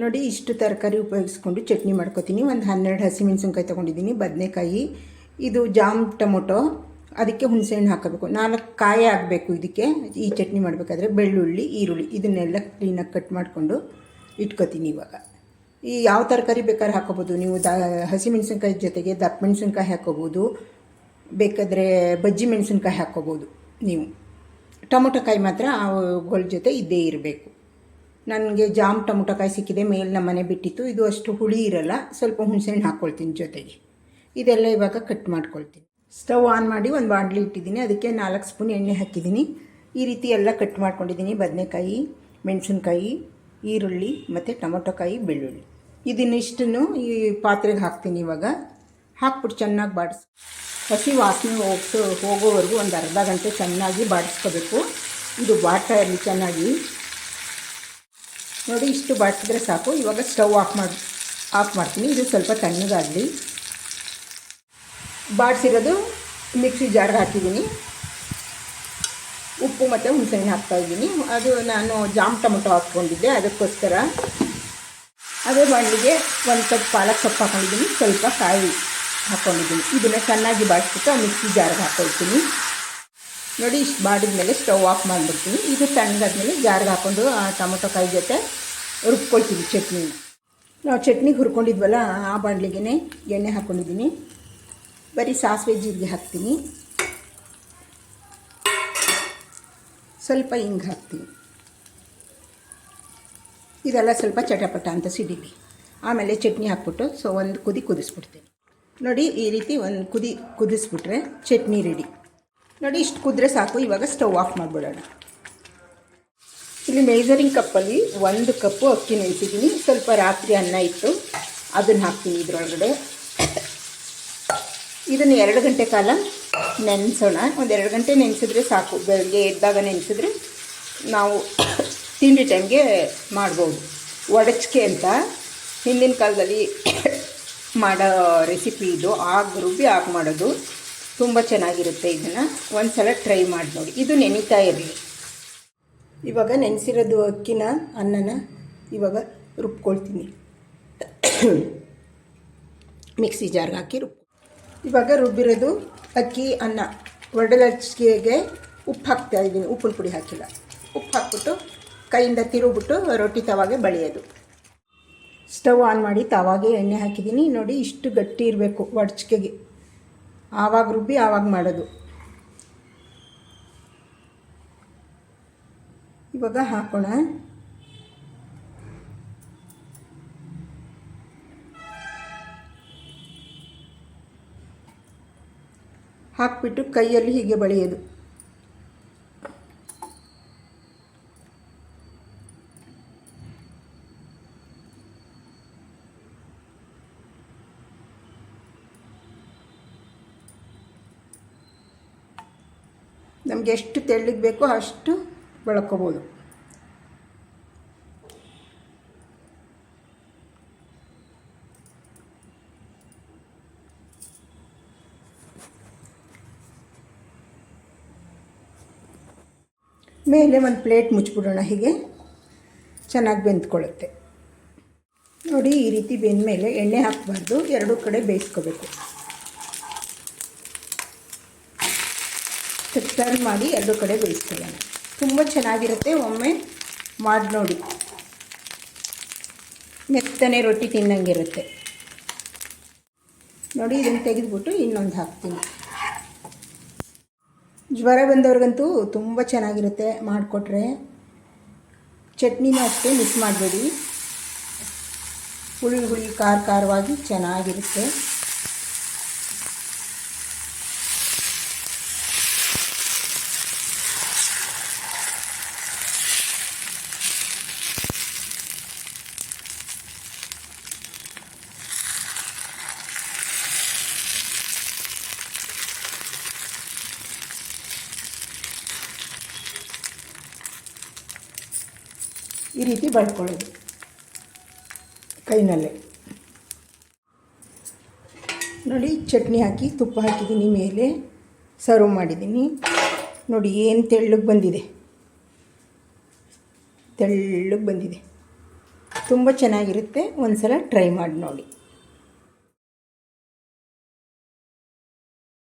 ನೋಡಿ, ಇಷ್ಟು ತರಕಾರಿ ಉಪಯೋಗಿಸ್ಕೊಂಡು ಚಟ್ನಿ ಮಾಡ್ಕೊತೀನಿ. ಒಂದು ಹನ್ನೆರಡು ಹಸಿಮೆಣಸಿನ್ಕಾಯಿ ತೊಗೊಂಡಿದ್ದೀನಿ, ಬದನೆಕಾಯಿ. ಇದು ಜಾಮ್ ಟೊಮೊಟೊ. ಅದಕ್ಕೆ ಹುಣಸೆಹಣ್ಣು ಹಾಕಬೇಕು. ನಾಲ್ಕು ಕಾಯಿ ಆಗಬೇಕು ಇದಕ್ಕೆ. ಈ ಚಟ್ನಿ ಮಾಡಬೇಕಾದ್ರೆ ಬೆಳ್ಳುಳ್ಳಿ, ಈರುಳ್ಳಿ. ಇದನ್ನೆಲ್ಲ ಕ್ಲೀನಾಗಿ ಕಟ್ ಮಾಡಿಕೊಂಡು ಇಟ್ಕೋತೀನಿ ಇವಾಗ. ಈ ಯಾವ ತರಕಾರಿ ಬೇಕಾದ್ರೆ ಹಾಕೋಬೋದು ನೀವು ದ, ಹಸಿಮೆಣಸಿನ್ಕಾಯಿ ಜೊತೆಗೆ ದಪ್ಪ ಮೆಣಸಿನ್ಕಾಯಿ ಹಾಕೋಬೋದು ಬೇಕಾದರೆ ಬಜ್ಜಿ ಮೆಣಸಿನ್ಕಾಯಿ ಹಾಕೋಬೋದು ನೀವು. ಟೊಮೊಟೊ ಕಾಯಿ ಮಾತ್ರ ಅವುಗಳ ಜೊತೆ ಇದ್ದೇ ಇರಬೇಕು. ನನಗೆ ಜಾಮ್ ಟೊಮೊಟೊಕಾಯಿ ಸಿಕ್ಕಿದೆ, ಮೇಲೆ ನಮ್ಮ ಮನೆ ಬಿಟ್ಟಿತ್ತು. ಇದು ಅಷ್ಟು ಹುಳಿ ಇರಲ್ಲ, ಸ್ವಲ್ಪ ಹುಣಸೆಹಣ್ಣು ಹಾಕ್ಕೊಳ್ತೀನಿ ಜೊತೆಗೆ. ಇದೆಲ್ಲ ಇವಾಗ ಕಟ್ ಮಾಡ್ಕೊಳ್ತೀನಿ. ಸ್ಟವ್ ಆನ್ ಮಾಡಿ ಒಂದು ಬಾಣಲಿ ಇಟ್ಟಿದ್ದೀನಿ. ಅದಕ್ಕೆ ನಾಲ್ಕು ಸ್ಪೂನ್ ಎಣ್ಣೆ ಹಾಕಿದ್ದೀನಿ. ಈ ರೀತಿ ಎಲ್ಲ ಕಟ್ ಮಾಡ್ಕೊಂಡಿದ್ದೀನಿ. ಬದನೆಕಾಯಿ, ಮೆಣಸಿನ್ಕಾಯಿ, ಈರುಳ್ಳಿ ಮತ್ತು ಟೊಮೊಟೊಕಾಯಿ, ಬೆಳ್ಳುಳ್ಳಿ. ಇದನ್ನಿಷ್ಟನ್ನು ಈ ಪಾತ್ರೆಗೆ ಹಾಕ್ತೀನಿ ಇವಾಗ. ಹಾಕ್ಬಿಟ್ಟು ಚೆನ್ನಾಗಿ ಬಾಡಿಸ್ ಹಸಿ ವಾಸನೆ ಹೋಗ್ಸೋ ಹೋಗೋವರೆಗೂ ಒಂದು ಅರ್ಧ ಗಂಟೆ ಚೆನ್ನಾಗಿ ಬಾಡಿಸ್ಕೋಬೇಕು. ಇದು ಬಾಡ್ತಾ ಇರಲಿ ಚೆನ್ನಾಗಿ. ನೋಡಿ, ಇಷ್ಟು ಬಾಡಿಸಿದ್ರೆ ಸಾಕು. ಇವಾಗ ಸ್ಟವ್ ಆಫ್ ಮಾಡಿ, ಆಫ್ ಮಾಡ್ತೀನಿ. ಇದು ಸ್ವಲ್ಪ ತಣ್ಣಗಾಗಲಿ. ಬಾಡಿಸಿರೋದು ಮಿಕ್ಸಿ ಜಾರ್ಗೆ ಹಾಕಿದ್ದೀನಿ. ಉಪ್ಪು ಮತ್ತು ಹುಣಸೆಹಣ್ಣು ಹಾಕ್ತಾಯಿದ್ದೀನಿ ಅದು ನಾನು ಜಾಮ್ ಟೊಮೊಟೊ ಹಾಕ್ಕೊಂಡಿದ್ದೆ. ಅದಕ್ಕೋಸ್ಕರ ಅದೇ ಬಾಣಲಿಗೆ ಒಂದು ಕಪ್ ಪಾಲಕ್ ಸೊಪ್ಪು ಹಾಕ್ಕೊಂಡಿದ್ದೀನಿ ಸ್ವಲ್ಪ ಕಾಯಿ ಹಾಕ್ಕೊಂಡಿದ್ದೀನಿ ಇದನ್ನು ಚೆನ್ನಾಗಿ ಬಾಡಿಸ್ಬಿಟ್ಟು ಮಿಕ್ಸಿ ಜಾರ್ಗೆ ಹಾಕ್ಕೊಳ್ತೀನಿ ನೋಡಿ, ಇಷ್ಟು ಮಾಡಿದ್ಮೇಲೆ ಸ್ಟವ್ ಆಫ್ ಮಾಡಿಬಿಡ್ತೀನಿ. ಇದು ತಣ್ಣಗಾದ್ಮೇಲೆ ಜಾರಿಗೆ ಹಾಕ್ಕೊಂಡು ಆ ಟೊಮೊಟೊ ಕಾಯಿ ಜೊತೆ ರುಬ್ಕೊಳ್ತೀನಿ ಚಟ್ನಿನ. ನಾವು ಚಟ್ನಿಗೆ ಹುರ್ಕೊಂಡಿದ್ವಲ್ಲ, ಆ ಬಾಣಲಿಗೆ ಎಣ್ಣೆ ಹಾಕ್ಕೊಂಡಿದ್ದೀನಿ ಬರೀ ಸಾಸಿವೆ ಜೀರಿಗೆ ಹಾಕ್ತೀನಿ. ಸ್ವಲ್ಪ ಹಿಂಗೆ ಹಾಕ್ತೀನಿ. ಇದೆಲ್ಲ ಸ್ವಲ್ಪ ಚಟಪಟ ಅಂತ ಸಿಡಿಲಿ. ಆಮೇಲೆ ಚಟ್ನಿ ಹಾಕ್ಬಿಟ್ಟು, ಸೊ ಒಂದು ಕುದಿ ಕುದಿಸ್ಬಿಡ್ತೀನಿ. ನೋಡಿ, ಈ ರೀತಿ ಒಂದು ಕುದಿ ಕುದಿಸ್ಬಿಟ್ರೆ ಚಟ್ನಿ ರೆಡಿ ನೋಡಿ, ಇಷ್ಟು ಕುದ್ರೆ ಸಾಕು. ಇವಾಗ ಸ್ಟವ್ ಆಫ್ ಮಾಡಿಬಿಡೋಣ. ಇಲ್ಲಿ ಮೇಜರಿಂಗ್ ಕಪ್ಪಲ್ಲಿ ಒಂದು ಕಪ್ಪು ಅಕ್ಕಿ ನೆನೆಸಿದ್ದೀನಿ. ಸ್ವಲ್ಪ ರಾತ್ರಿ ಅನ್ನ ಇತ್ತು ಅದನ್ನು ಹಾಕ್ತೀನಿ ಇದರೊಳಗಡೆ. ಇದನ್ನು ಎರಡು ಗಂಟೆ ಕಾಲ ನೆನೆಸೋಣ. ಒಂದು ಎರಡು ಗಂಟೆ ನೆನೆಸಿದ್ರೆ ಸಾಕು. ಬೆಳಗ್ಗೆ ಎದ್ದಾಗ ನೆನೆಸಿದ್ರೆ ನಾವು ತಿಂಡಿ ಟೈಮ್ಗೆ ಮಾಡ್ಬೋದು. ಒಡಚಿಕೆ ಅಂತ ಹಿಂದಿನ ಕಾಲದಲ್ಲಿ ಮಾಡೋ ರೆಸಿಪಿ ಇದು. ಆಗ ರುಬ್ಬಿ ಆಗ ಮಾಡೋದು. ತುಂಬ ಚೆನ್ನಾಗಿರುತ್ತೆ ಇದನ್ನು. ಒಂದು ಸಲ ಟ್ರೈ ಮಾಡಿ ನೋಡಿ. ಇದು ನೆನೀತಾ ಇರಲಿ ಇವಾಗ ನೆನೆಸಿರೋದು ಅಕ್ಕಿನ, ಅನ್ನನ ಇವಾಗ ರುಬ್ಕೊಳ್ತೀನಿ. ಮಿಕ್ಸಿ ಜಾರ್ಗೆ ಹಾಕಿ ರುಬ್ ಇವಾಗ ರುಬ್ಬಿರೋದು ಅಕ್ಕಿ, ಅನ್ನ. ಒಡಲಚ್ಚಿಗೆಗೆ ಉಪ್ಪು ಹಾಕ್ತಾ ಇದ್ದೀನಿ. ಉಪ್ಪಿನ ಪುಡಿ ಹಾಕಿಲ್ಲ. ಉಪ್ಪು ಹಾಕ್ಬಿಟ್ಟು ಕೈಯಿಂದ ತಿರುಗ್ಬಿಟ್ಟು ರೊಟ್ಟಿ ತವಾಗೆ ಬಳಿಯೋದು. ಸ್ಟವ್ ಆನ್ ಮಾಡಿ ತವಾಗೆ ಎಣ್ಣೆ ಹಾಕಿದ್ದೀನಿ. ನೋಡಿ ಇಷ್ಟು ಗಟ್ಟಿ ಇರಬೇಕು ಒಡ್ಚಿಕೆಗೆ. ಆವಾಗ ರುಬ್ಬಿ ಆವಾಗ ಮಾಡೋದು. ಇವಾಗ ಹಾಕೋಣ. ಹಾಕ್ಬಿಟ್ಟು ಕೈಯಲ್ಲಿ ಹೀಗೆ ಬಳಿಯೋದು. ನಮಗೆ ಎಷ್ಟು ತೆಳ್ಳಗೆ ಬೇಕೋ ಅಷ್ಟು ಬೆಳ್ಕೊಬೋದು. ಮೇಲೆ ಒಂದು ಪ್ಲೇಟ್ ಮುಚ್ಚಿಬಿಡೋಣ ಹೀಗೆ. ಚೆನ್ನಾಗಿ ಬೆಂದ್ಕೊಳ್ಳುತ್ತೆ. ನೋಡಿ ಈ ರೀತಿ ಬೆಂದ ಮೇಲೆ ಎಣ್ಣೆ ಹಾಕಬಾರ್ದು. ಎರಡೂ ಕಡೆ ಬೇಯಿಸ್ಕೋಬೇಕು. ಟರ್ನ್ ಮಾಡಿ ಎರಡು ಕಡೆ ಬೇಯಿಸ್ಕೊಳ್ಳೋಣ. ತುಂಬ ಚೆನ್ನಾಗಿರುತ್ತೆ, ಒಮ್ಮೆ ಮಾಡಿ ನೋಡಿ. ಮೆತ್ತನೆ ರೊಟ್ಟಿ ತಿನ್ನಂಗಿರುತ್ತೆ. ನೋಡಿ, ಇದನ್ನು ತೆಗೆದುಬಿಟ್ಟು ಇನ್ನೊಂದು ಹಾಕ್ತೀನಿ. ಜ್ವರ ಬಂದವ್ರಿಗಂತೂ ತುಂಬ ಚೆನ್ನಾಗಿರುತ್ತೆ ಮಾಡಿಕೊಟ್ರೆ. ಚಟ್ನಿನೂ ಅಷ್ಟೇ ಮಿಸ್ ಮಾಡಬೇಡಿ. ಹುಳಿ ಹುಳಿ, ಖಾರ ಖಾರವಾಗಿ ಚೆನ್ನಾಗಿರುತ್ತೆ. ಈ ರೀತಿ ಬಳ್ಕೊಳ್ಳೋದು ಕೈನಲ್ಲೇ. ನೋಡಿ, ಚಟ್ನಿ ಹಾಕಿ, ತುಪ್ಪ ಹಾಕಿದ್ದೀನಿ ಮೇಲೆ. ಸರ್ವ್ ಮಾಡಿದ್ದೀನಿ. ನೋಡಿ, ಏನು ತೆಳ್ಳಗೆ ಬಂದಿದೆ. ತೆಳ್ಳಗೆ ಬಂದಿದೆ. ತುಂಬ ಚೆನ್ನಾಗಿರುತ್ತೆ. ಒಂದು ಸಲ ಟ್ರೈ ಮಾಡಿ ನೋಡಿ.